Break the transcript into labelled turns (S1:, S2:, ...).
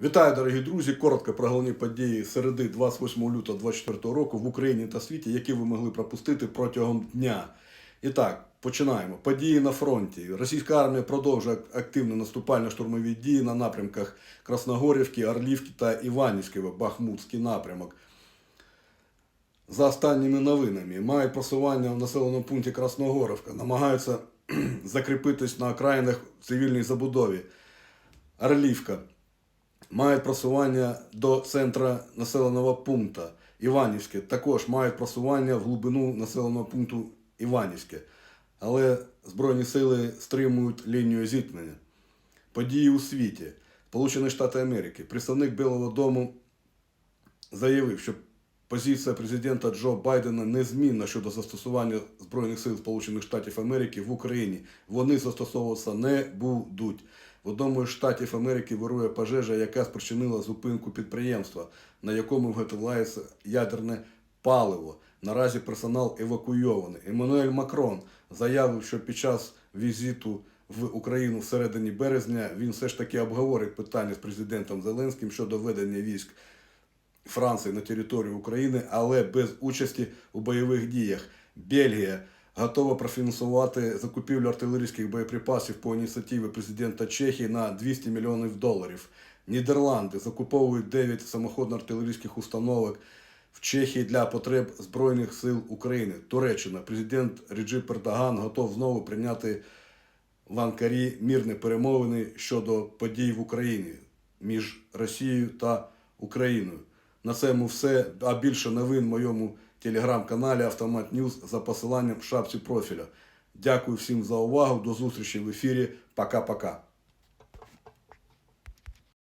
S1: Вітаю, дорогі друзі! Коротко про головні події середи 28 лютого 2024 року в Україні та світі, які ви могли пропустити протягом дня. І так, починаємо. Події на фронті. Російська армія продовжує активно наступально-штурмові дії на напрямках Красногорівки, Орлівки та Іванівський, Бахмутський напрямок. За останніми новинами мають просування в населеному пункті Красногоровка, намагаються закріпитись на окраїнах цивільній забудові. Орлівка мають просування до центра населеного пункту Іванівське. Також мають просування в глибину населеного пункту Іванівське. Але Збройні сили стримують лінію зіткнення. Події у світі. Сполучені Штати Америки. Представник Білого Дому заявив, що позиція президента Джо Байдена незмінна щодо застосування Збройних сил Сполучених Штатів Америки в Україні. Вони застосовуватися не будуть. В одному із штатів Америки вирує пожежа, яка спричинила зупинку підприємства, на якому виготовляється ядерне паливо. Наразі персонал евакуйований. Еммануель Макрон заявив, що під час візиту в Україну всередині березня він все ж таки обговорить питання з президентом Зеленським щодо ведення військ Франції на територію України, але без участі у бойових діях. Бельгія готова профінансувати закупівлю артилерійських боєприпасів по ініціативі президента Чехії на 200 мільйонів доларів. Нідерланди закуповують 9 самоходно-артилерійських установок в Чехії для потреб Збройних сил України. Туреччина, президент Реджип Ердоган готов знову прийняти в Анкарі мірні перемовини щодо подій в Україні між Росією та Україною. На цьому все. А більше новин в моєму телеграм-каналі Автомат Ньюз за посиланням в шапці профіля. Дякую всім за увагу. До зустрічі в ефірі. Пока-пока.